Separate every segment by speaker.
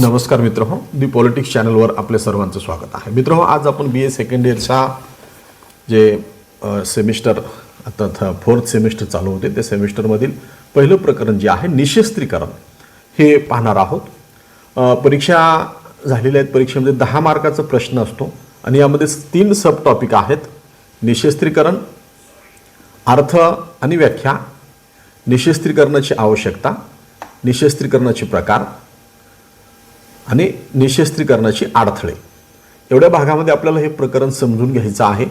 Speaker 1: नमस्कार मित्र हो दी पॉलिटिक्स चॅनलवर आपल्या सर्वांचं स्वागत आहे. मित्र हो आज आपण बी ए सेकंड इयरच्या जे सेमिस्टर आता फोर्थ सेमिस्टर चालू होते त्या सेमिस्टरमधील पहिलं प्रकरण जे आहे निशस्त्रीकरण हे पाहणार आहोत. परीक्षा झालेल्या आहेत परीक्षेमध्ये दहा मार्काचा प्रश्न असतो आणि यामध्ये तीन सब टॉपिक आहेत निशस्त्रीकरण अर्थ आणि व्याख्या निशस्त्रीकरणाची आवश्यकता निशस्त्रीकरणाचे प्रकार आणि निशस्त्रीकरणाची अडथळे. एवढ्या भागामध्ये आपल्याला हे प्रकरण समजून घ्यायचं आहे.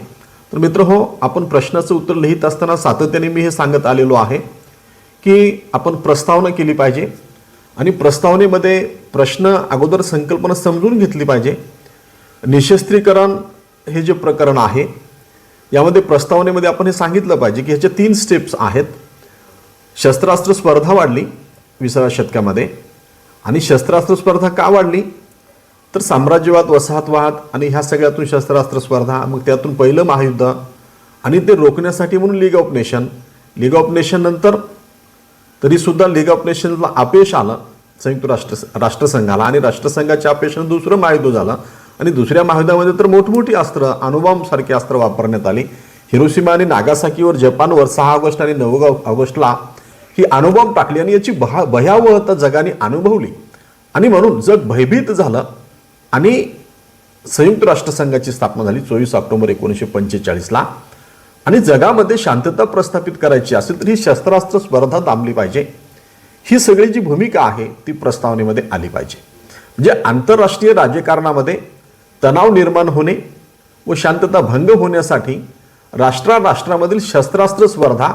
Speaker 1: तर मित्र हो आपण प्रश्नाचं उत्तर लिहित असताना सातत्याने मी हे सांगत आलेलो आहे की आपण प्रस्तावना केली पाहिजे आणि प्रस्तावनेमध्ये प्रश्न अगोदर संकल्पना समजून घेतली पाहिजे. निशस्त्रीकरण हे जे प्रकरण आहे यामध्ये प्रस्तावनेमध्ये आपण हे सांगितलं पाहिजे की ह्याच्या तीन स्टेप्स आहेत. शस्त्रास्त्र स्पर्धा वाढली विसाव्या शतकामध्ये. आणि शस्त्रास्त्र स्पर्धा का वाढली? तर साम्राज्यवाद वसाहतवाद आणि ह्या सगळ्यातून शस्त्रास्त्र स्पर्धा मग त्यातून पहिलं महायुद्ध आणि ते रोखण्यासाठी म्हणून league of nation league of nation नंतर तरीसुद्धा लीग ऑफ नेशनला अपयश आलं संयुक्त राष्ट्र राष्ट्रसंघाला. आणि राष्ट्रसंघाच्या अपयशानं दुसरं महायुद्ध झालं. आणि दुसऱ्या महायुद्धामध्ये तर मोठमोठी अस्त्र अणुबॉम्बसारखी अस्त्र वापरण्यात आली. हिरोशिमा आणि नागासाकीवर जपानवर सहा ऑगस्ट आणि नऊ ऑगस्टला ही अणुबॉम्ब टाकली आणि याची भहा भयावहता जगाने अनुभवली. आणि म्हणून जग भयभीत झालं आणि संयुक्त राष्ट्रसंघाची स्थापना झाली चोवीस ऑक्टोबर एकोणीसशे पंचेचाळीसला. आणि जगामध्ये शांतता प्रस्थापित करायची असेल तर ही शस्त्रास्त्र स्पर्धा थांबली पाहिजे. ही सगळी जी भूमिका आहे ती प्रस्तावनेमध्ये आली पाहिजे. म्हणजे आंतरराष्ट्रीय राजकारणामध्ये तणाव निर्माण होणे व शांतता भंग होण्यासाठी राष्ट्रा राष्ट्रामधील शस्त्रास्त्र स्पर्धा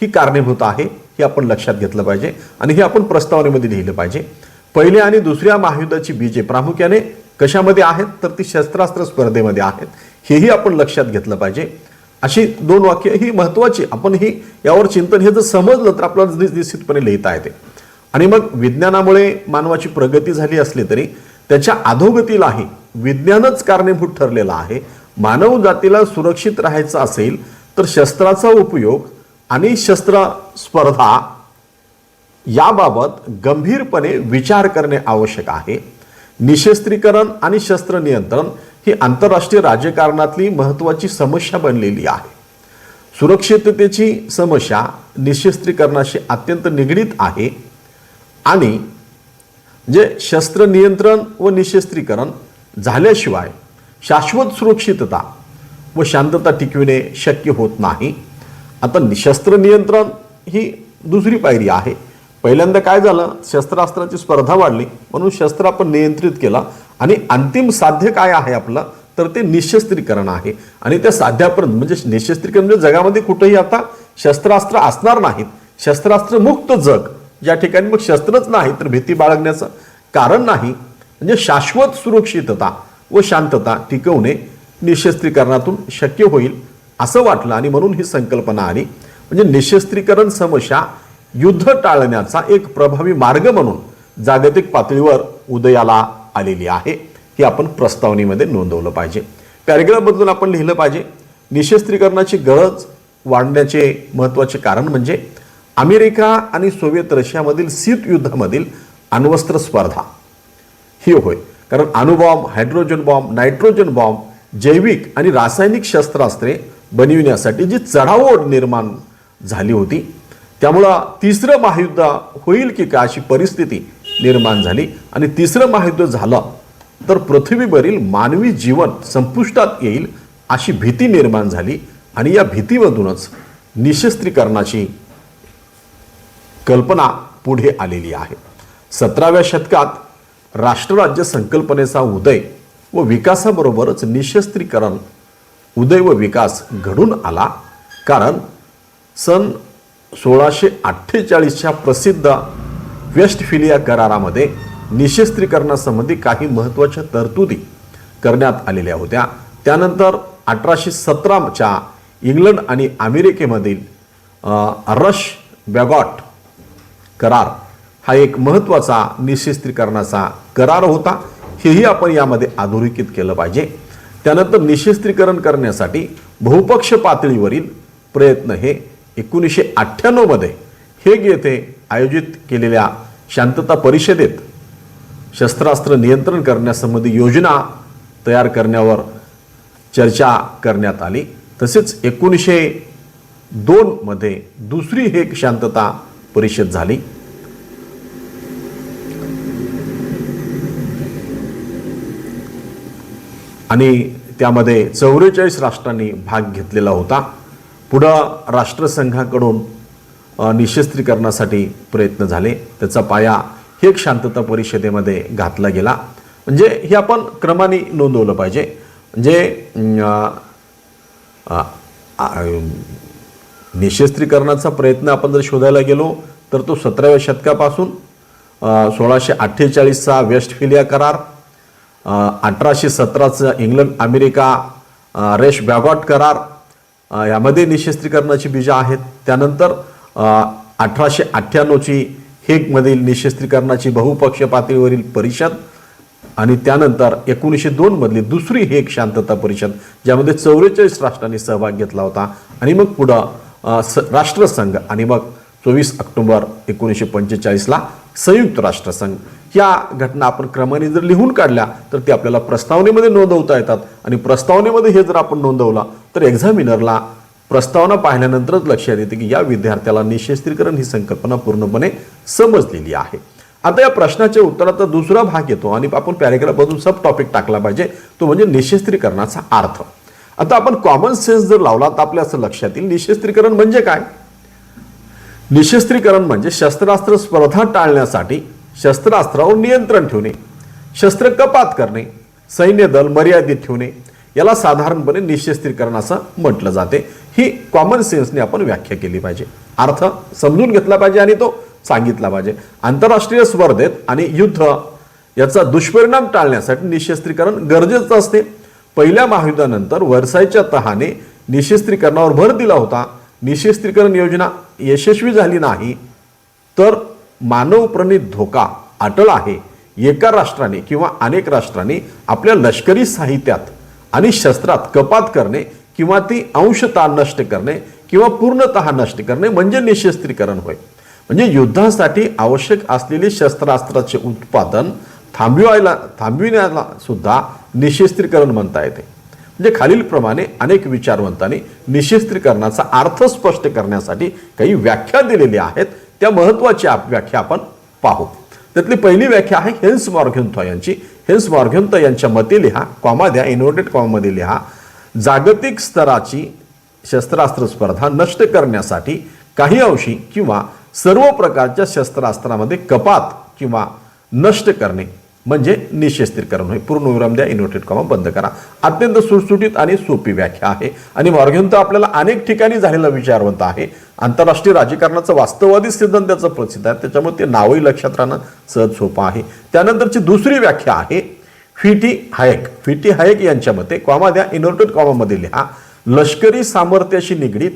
Speaker 1: ही कारणीभूत आहे. हे आपण लक्षात घेतलं पाहिजे आणि हे आपण प्रस्तावनेमध्ये लिहिलं पाहिजे. पहिल्या आणि दुसऱ्या महायुद्धाची बीजे प्रामुख्याने कशामध्ये आहेत? तर ती शस्त्रास्त्र स्पर्धेमध्ये आहेत. हेही आपण लक्षात घेतलं पाहिजे. अशी दोन वाक्य ही महत्त्वाची. आपण ही यावर चिंतन हे जर समजलं तर आपल्याला निश्चितपणे लिहिता येते. आणि मग विज्ञानामुळे मानवाची प्रगती झाली असली तरी त्याच्या अधोगतीलाही विज्ञानच कारणीभूत ठरलेलं आहे. मानव जातीला सुरक्षित राहायचं असेल तर शस्त्राचा उपयोग आणि शस्त्र स्पर्धा याबाबत गंभीरपणे विचार करणे आवश्यक आहे. निशस्त्रीकरण आणि शस्त्र नियंत्रण ही आंतरराष्ट्रीय राजकारणातली महत्त्वाची समस्या बनलेली आहे. सुरक्षिततेची समस्या निशस्त्रीकरणाशी अत्यंत निगडीत आहे आणि जे शस्त्र नियंत्रण व निशस्त्रीकरण झाल्याशिवाय शाश्वत सुरक्षितता व शांतता टिकविणे शक्य होत नाही. आता शस्त्र नियंत्रण ही दुसरी पायरी आहे. पहिल्यांदा काय झालं? शस्त्रास्त्राची स्पर्धा वाढली म्हणून शस्त्र आपण नियंत्रित केला. आणि अंतिम साध्य काय आहे आपलं? तर ते निशस्त्रीकरण आहे. आणि त्या साध्यापर्यंत म्हणजे निशस्त्रीकरण म्हणजे जगामध्ये कुठेही आता शस्त्रास्त्र असणार नाहीत. शस्त्रास्त्र मुक्त जग. ज्या ठिकाणी मग शस्त्रच नाही तर भीती बाळगण्याचं कारण नाही. म्हणजे शाश्वत सुरक्षितता व शांतता टिकवणे निशस्त्रीकरणातून शक्य होईल. असं वाटलं आणि म्हणून ही संकल्पना आली. म्हणजे निशस्त्रीकरण समस्या युद्ध टाळण्याचा एक प्रभावी मार्ग म्हणून जागतिक पातळीवर उदयाला आलेली आहे हे आपण प्रस्तावनेमध्ये नोंदवलं पाहिजे. पॅरेग्राफबद्दल आपण लिहिलं पाहिजे निशस्त्रीकरणाची गरज वाढण्याचे महत्त्वाचे कारण म्हणजे अमेरिका आणि सोव्हिएत रशियामधील शीत युद्धामधील अण्वस्त्र स्पर्धा. ही होय कारण अणुबॉम्ब हायड्रोजन बॉम्ब नायट्रोजन बॉम्ब जैविक आणि रासायनिक शस्त्रास्त्रे बनविण्यासाठी जी चढाओढ निर्माण झाली होती त्यामुळं तिसरं महायुद्ध होईल की का अशी परिस्थिती निर्माण झाली. आणि तिसरं महायुद्ध झालं तर पृथ्वीवरील मानवी जीवन संपुष्टात येईल अशी भीती निर्माण झाली. आणि या भीतीमधूनच निशस्त्रीकरणाची कल्पना पुढे आलेली आहे. सतराव्या शतकात राष्ट्रराज्य संकल्पनेचा उदय व विकासाबरोबरच निशस्त्रीकरण उदय व विकास घडून आला. कारण सन सोळाशे अठ्ठेचाळीसच्या प्रसिद्ध वेस्टफिलिया करारामध्ये निशस्त्रीकरणासंबंधी काही महत्त्वाच्या तरतुदी करण्यात आलेल्या होत्या. त्यानंतर अठराशे सतराच्या इंग्लंड आणि अमेरिकेमधील रश बॅगॉट करार हा एक महत्त्वाचा निशस्त्रीकरणाचा करार होता. हेही आपण यामध्ये अधोरेखित केलं पाहिजे. त्यानंतर निशस्त्रीकरण करण्यासाठी बहुपक्ष पातळीवरील प्रयत्न हे एकोणीसशे अठ्ठ्याण्णवमध्ये हेग येथे आयोजित केलेल्या शांतता परिषदेत शस्त्रास्त्र नियंत्रण करण्यासंबंधी योजना तयार करण्यावर चर्चा करण्यात आली. तसेच एकोणीसशे दोनमध्ये दुसरी हेक शांतता परिषद झाली. आणि त्यामध्ये चौवेचाळीस राष्ट्रांनी भाग घेतलेला होता. पुढं राष्ट्रसंघाकडून निशस्त्रीकरणासाठी प्रयत्न झाले. त्याचा पाया हेक शांतता परिषदेमध्ये घातला गेला. म्हणजे हे आपण क्रमाने नोंदवलं पाहिजे. म्हणजे निशस्त्रीकरणाचा प्रयत्न आपण जर शोधायला गेलो तर तो सतराव्या शतकापासून सोळाशे अठ्ठेचाळीसचा वेस्टफिलिया करार अठराशे सतराचं इंग्लंड अमेरिका रेश बॅगॉट करार यामध्ये निशस्त्रीकरणाची बीजं आहेत. त्यानंतर अठराशे अठ्ठ्याण्णवची हेगमधील निशस्त्रीकरणाची बहुपक्षीय पातळीवरील परिषद आणि त्यानंतर एकोणीसशे दोनमधली दुसरी हेग शांतता परिषद ज्यामध्ये चौवेचाळीस राष्ट्रांनी सहभाग घेतला होता. आणि मग पुढं स राष्ट्रसंघ आणि मग चोवीस ऑक्टोबर एकोणीसशे पंचेचाळीसला संयुक्त राष्ट्रसंघ. या घटना आपण क्रमाने जर लिहून काढल्या तर ते आपल्याला प्रस्तावनेमध्ये नोंदवता येतात. आणि प्रस्तावनेमध्ये हे जर आपण नोंदवला तर एक्झामिनरला प्रस्तावना पाहिल्यानंतरच लक्षात येते की या विद्यार्थ्याला निशस्त्रीकरण ही संकल्पना पूर्णपणे समजलेली आहे. आता या प्रश्नाच्या उत्तराचा दुसरा भाग येतो आणि आपण पॅरेग्राफमधून सब टॉपिक टाकला पाहिजे. तो म्हणजे निशस्त्रीकरणाचा अर्थ. आता आपण कॉमन सेन्स जर लावला तर आपल्या असं लक्षात येईल निशस्त्रीकरण म्हणजे काय? निशस्त्रीकरण म्हणजे शस्त्रास्त्र स्पर्धा टाळण्यासाठी शस्त्रास्त्रावर नियंत्रण ठेवणे शस्त्र कपात करणे सैन्य दल मर्यादित ठेवणे याला साधारणपणे निशस्त्रीकरण असं म्हटलं जाते. ही कॉमन सेन्सने आपण व्याख्या केली पाहिजे. अर्थ समजून घेतला पाहिजे आणि तो सांगितला पाहिजे. आंतरराष्ट्रीय स्पर्धेत आणि युद्ध याचा दुष्परिणाम टाळण्यासाठी निशस्त्रीकरण गरजेचं असते. पहिल्या महायुद्धानंतर वर्सायच्या तहाने निशस्त्रीकरणावर भर दिला होता. निशस्त्रीकरण योजना यशस्वी झाली नाही. तर मानवप्रणित धोका अटळ आहे. एका राष्ट्राने किंवा अनेक राष्ट्रांनी आपल्या लष्करी साहित्यात आणि शस्त्रात कपात करणे किंवा ती अंशतः नष्ट करणे किंवा पूर्णतः नष्ट करणे म्हणजे निशस्त्रीकरण होय. म्हणजे युद्धासाठी आवश्यक असलेले शस्त्रास्त्राचे उत्पादन थांबवायला थांबविण्याला सुद्धा निशस्त्रीकरण म्हणता येते. म्हणजे खालीलप्रमाणे अनेक विचारवंतांनी निशस्त्रीकरणाचा अर्थ स्पष्ट करण्यासाठी काही व्याख्या दिलेल्या आहेत. त्या महत्त्वाच्या व्याख्या आपण पाहू. त्यातली पहिली व्याख्या आहे हेन्स मॉर्घ्युन्थॉ यांची. हेन्स मॉर्घ्युन्थॉ यांच्या मते लिहा कॉमा द्या इन्व्हर्टेड कॉमामध्ये लिहा. जागतिक स्तराची शस्त्रास्त्र स्पर्धा नष्ट करण्यासाठी काही अंशी किंवा सर्व प्रकारच्या शस्त्रास्त्रामध्ये कपात किंवा नष्ट करणे. म्हणजे निशस्त्रीकरण होय. पूर्ण विराम द्या इन्व्हर्टेड कॉमा बंद करा. अत्यंत सुटसुटीत आणि सोपी व्याख्या आहे. आणि मॉर्गेन तर आपल्याला अनेक ठिकाणी झालेला विचारवंत आहे. आंतरराष्ट्रीय राजकारणाचं वास्तववादी सिद्धांत त्याचं प्रसिद्ध आहे. त्याच्यामुळे ते नावही लक्षात राहणं सहज सोपं आहे. त्यानंतरची दुसरी व्याख्या आहे. फिटी हायक. फिटी हायक यांच्या मते कॉमा द्या इन्व्हर्टेड कॉमामध्ये लिहा लष्करी सामर्थ्याशी निगडीत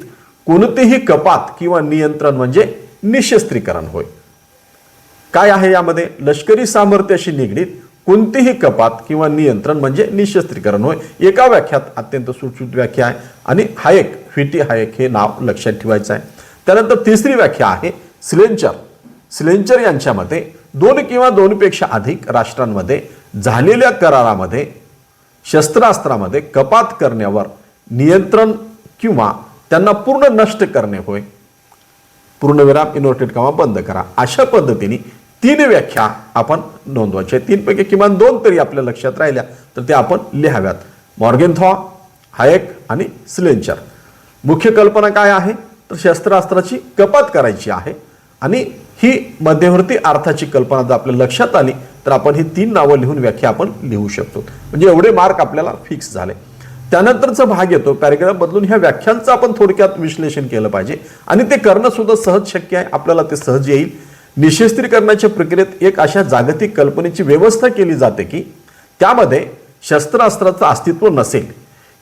Speaker 1: कोणतेही कपात किंवा नियंत्रण म्हणजे निशस्त्रीकरण होय. काय आहे यामध्ये? लष्करी सामर्थ्याशी निगडीत कोणतीही कपात किंवा नियंत्रण म्हणजे निशस्त्रीकरण होय. एका व्याख्यात अत्यंत सुटसुट व्याख्या आहे आणि हायक फिटी हायक हे नाव लक्षात ठेवायचं आहे. त्यानंतर तिसरी व्याख्या आहे सिलेंचर. सिलेंचर यांच्या मते दोन किंवा दोनपेक्षा अधिक राष्ट्रांमध्ये झालेल्या करारामध्ये शस्त्रास्त्रामध्ये कपात करण्यावर नियंत्रण किंवा त्यांना पूर्ण नष्ट करणे होय. पूर्णविराम इन्व्हर्टेड कामा बंद करा. अशा पद्धतीने तीन व्याख्या आपण नोंदवायच्या तीनपैकी किमान दोन तरी आपल्या लक्षात राहिल्या तर त्या आपण लिहाव्यात. मॉर्गेनथॉ हायक आणि सिलेंचर मुख्य कल्पना काय आहे? तर शस्त्रास्त्राची कपात करायची आहे आणि ही मध्यवर्ती अर्थाची कल्पना जर आपल्या लक्षात आली तर आपण ही तीन नावं लिहून व्याख्या आपण लिहू शकतो. म्हणजे एवढे मार्क आपल्याला फिक्स झाले. त्यानंतरचा भाग येतो. पॅरेग्राफ बदलून ह्या व्याख्यांचं आपण थोडक्यात विश्लेषण केलं पाहिजे आणि ते करणं सुद्धा सहज शक्य आहे. आपल्याला ते सहज येईल. निशस्त्रीकरणाच्या प्रक्रियेत एक अशा जागतिक कल्पनेची व्यवस्था केली जाते की त्यामध्ये शस्त्रास्त्राचं अस्तित्व नसेल.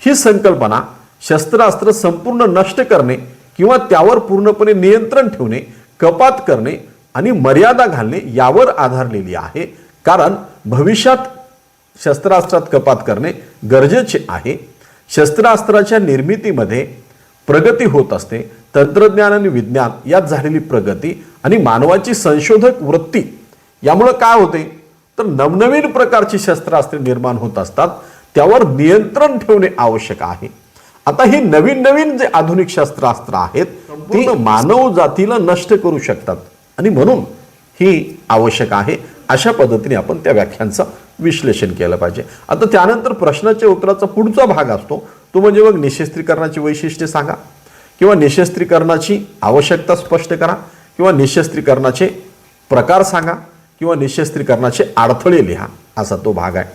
Speaker 1: ही संकल्पना शस्त्रास्त्र संपूर्ण नष्ट करणे किंवा त्यावर पूर्णपणे नियंत्रण ठेवणे कपात करणे आणि मर्यादा घालणे यावर आधारलेली आहे. कारण भविष्यात शस्त्रास्त्रात कपात करणे गरजेचे आहे. शस्त्रास्त्राच्या निर्मितीमध्ये प्रगती होत असते. तंत्रज्ञान आणि विज्ञान यात झालेली प्रगती आणि मानवाची संशोधक वृत्ती यामुळं काय होते? तर नवनवीन प्रकारची शस्त्रास्त्रे निर्माण होत असतात. त्यावर नियंत्रण ठेवणे आवश्यक आहे. आता ही नवीन नवीन जे आधुनिक शस्त्रास्त्र आहेत ती मानव जातीला नष्ट करू शकतात. आणि म्हणून ही आवश्यक आहे. अशा पद्धतीने आपण त्या व्याख्यांचं विश्लेषण केलं पाहिजे. आता त्यानंतर प्रश्नाच्या उत्तराचा पुढचा भाग असतो. तो म्हणजे मग निशस्त्रीकरणाची वैशिष्ट्ये सांगा. किंवा निशस्त्रीकरणाची आवश्यकता स्पष्ट करा. किंवा निशस्त्रीकरणाचे प्रकार सांगा. किंवा निशस्त्रीकरणाचे अडथळे लिहा. असा तो भाग आहे.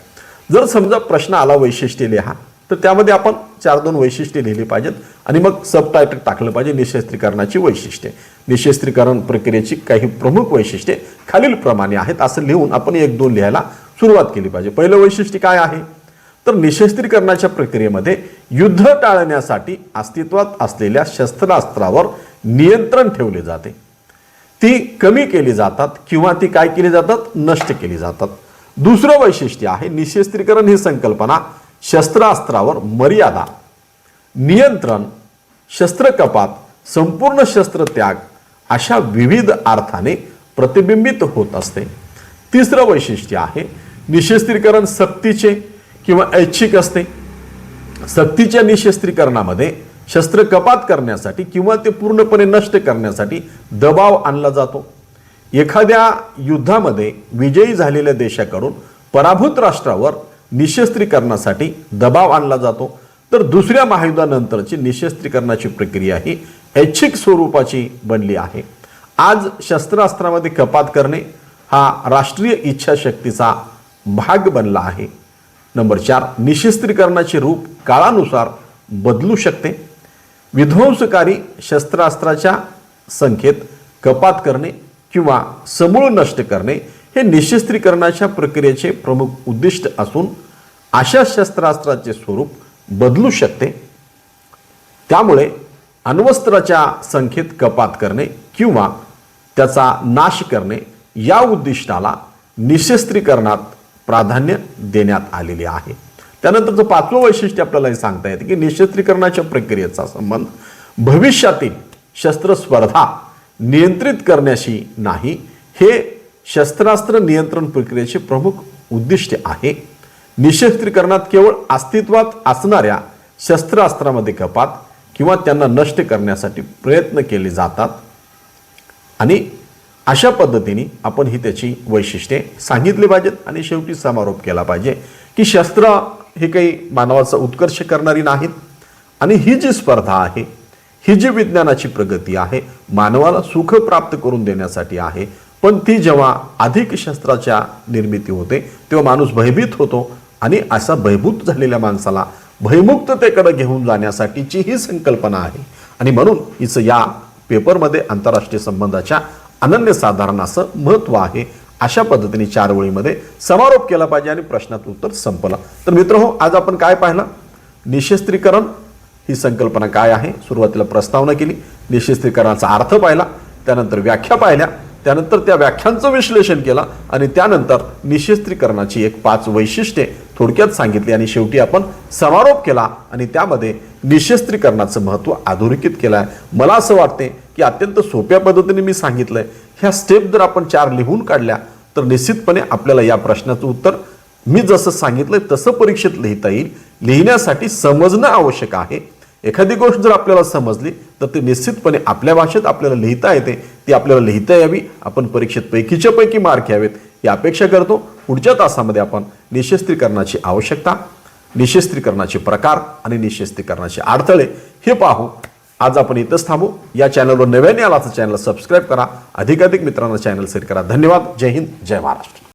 Speaker 1: जर समजा प्रश्न आला वैशिष्ट्ये लिहा तर त्यामध्ये आपण चार दोन वैशिष्ट्ये लिहिली पाहिजेत. आणि मग सब टायटल टाकलं पाहिजे निशस्त्रीकरणाची वैशिष्ट्ये. निशस्त्रीकरण प्रक्रियेची काही प्रमुख वैशिष्ट्ये खालीलप्रमाणे आहेत. असं लिहून आपण एक दोन लिहायला सुरुवात केली पाहिजे. पहिलं वैशिष्ट्य काय आहे? तर निशस्त्रीकरणाच्या प्रक्रियेमध्ये युद्ध टाळण्यासाठी अस्तित्वात असलेल्या शस्त्रास्त्रावर नियंत्रण ठेवले जाते. ती कमी केली जातात किंवा ती काय केली जातात? नष्ट केली जातात. दुसरं वैशिष्ट्य आहे निशस्त्रीकरण ही संकल्पना शस्त्रास्त्रावर मर्यादा नियंत्रण शस्त्रकपात संपूर्ण शस्त्रत्याग अशा विविध अर्थाने प्रतिबिंबित होत असते. तिसरं वैशिष्ट्य आहे निशस्त्रीकरण सक्तीचे किंवा ऐच्छिक असते. सक्तीच्या निशस्त्रीकरणामध्ये शस्त्र कपात करण्यासाठी किंवा ते पूर्णपणे नष्ट करण्यासाठी दबाव आणला जातो. एखाद्या युद्धामध्ये विजयी झालेल्या देशाकडून पराभूत राष्ट्रावर निशस्त्रीकरणासाठी दबाव आणला जातो. तर दुसऱ्या महायुद्धानंतरची निशस्त्रीकरणाची प्रक्रिया ही ऐच्छिक स्वरूपाची बनली आहे. आज शस्त्रास्त्रामध्ये कपात करणे हा राष्ट्रीय इच्छाशक्तीचा भाग बनला आहे. नंबर चार निशस्त्रीकरणाचे रूप काळानुसार बदलू शकते. विध्वंसकारी शस्त्रास्त्राच्या संख्येत कपात करणे किंवा समूळ नष्ट करणे हे निशस्त्रीकरणाच्या प्रक्रियेचे प्रमुख उद्दिष्ट असून अशा शस्त्रास्त्राचे स्वरूप बदलू शकते. त्यामुळे अण्वस्त्राच्या संख्येत कपात करणे किंवा त्याचा नाश करणे या उद्दिष्टाला निशस्त्रीकरणात प्राधान्य देण्यात आलेले आहे. त्यानंतरचं पाचवं वैशिष्ट्य आपल्याला हे सांगता येतं की निशस्त्रीकरणाच्या प्रक्रियेचा संबंध भविष्यातील शस्त्रस्पर्धा नियंत्रित करण्याशी नाही हे शस्त्रास्त्र नियंत्रण प्रक्रियेचे प्रमुख उद्दिष्ट आहे. निशस्त्रीकरणात केवळ अस्तित्वात असणाऱ्या शस्त्रास्त्रामध्ये कपात किंवा त्यांना नष्ट करण्यासाठी प्रयत्न केले जातात आणि अशा पद्धतीने आपण ही त्याची वैशिष्ट्ये सांगितली पाहिजेत आणि शेवटी समारोप केला पाहिजे की शस्त्र हे काही मानवाचा उत्कर्ष करणारी नाहीत. आणि ही जी स्पर्धा आहे ही जी विज्ञानाची प्रगती आहे मानवाला सुख प्राप्त करून देण्यासाठी आहे पण ती जेव्हा अधिक शस्त्राच्या निर्मिती होते तेव्हा माणूस भयभीत होतो आणि असा भयभूत झालेल्या माणसाला भयमुक्ततेकडे घेऊन जाण्यासाठीची ही संकल्पना आहे. आणि म्हणून हिचं या पेपरमध्ये आंतरराष्ट्रीय संबंधाच्या अनन्यसाधारण असं महत्त्व आहे. अशा पद्धतीने चार वळीमध्ये समारोप केला पाहिजे आणि प्रश्नात उत्तर संपला. तर मित्र हो आज आपण काय पाहिलं? निशस्त्रीकरण ही संकल्पना काय आहे? सुरुवातीला प्रस्तावना केली. निशस्त्रीकरणाचा अर्थ पाहिला. त्यानंतर व्याख्या पाहिल्या. त्यानंतर त्या व्याख्यांचं विश्लेषण केलं. आणि त्यानंतर निशस्त्रीकरणाची एक पाच वैशिष्ट्ये थोडक्यात सांगितली आणि शेवटी आपण समारोप केला आणि त्यामध्ये निशस्त्रीकरणाचं महत्त्व अधोरेखित केलं आहे मला असं वाटते की अत्यंत सोप्या पद्धतीने मी सांगितलंय. ह्या स्टेप जर आपण चार लिहून काढल्या तर निश्चितपणे आपल्याला या प्रश्नाचं उत्तर मी जसं सांगितलंय तसं परीक्षेत लिहिता येईल. लिहिण्यासाठी समजणं आवश्यक आहे. एखादी गोष्ट जर आपल्याला समजली तर ती निश्चितपणे आपल्या भाषेत आपल्याला लिहिता येते. ती आपल्याला लिहिता यावी. आपण परीक्षेत पैकीच्या पैकी मार्क घ्यावेत. ही अपेक्षा करतो. पुढच्या तासामध्ये आपण निशस्त्रीकरणाची आवश्यकता निशस्त्रीकरणाचे प्रकार आणि निशस्त्रीकरणाचे अडथळे हे पाहू. आज आपण इथंच थांबू. या चॅनलवर नव्याने आला तर चॅनल सबस्क्राईब करा. अधिकाधिक मित्रांना चॅनल सेट करा. धन्यवाद. जय हिंद. जय महाराष्ट्र.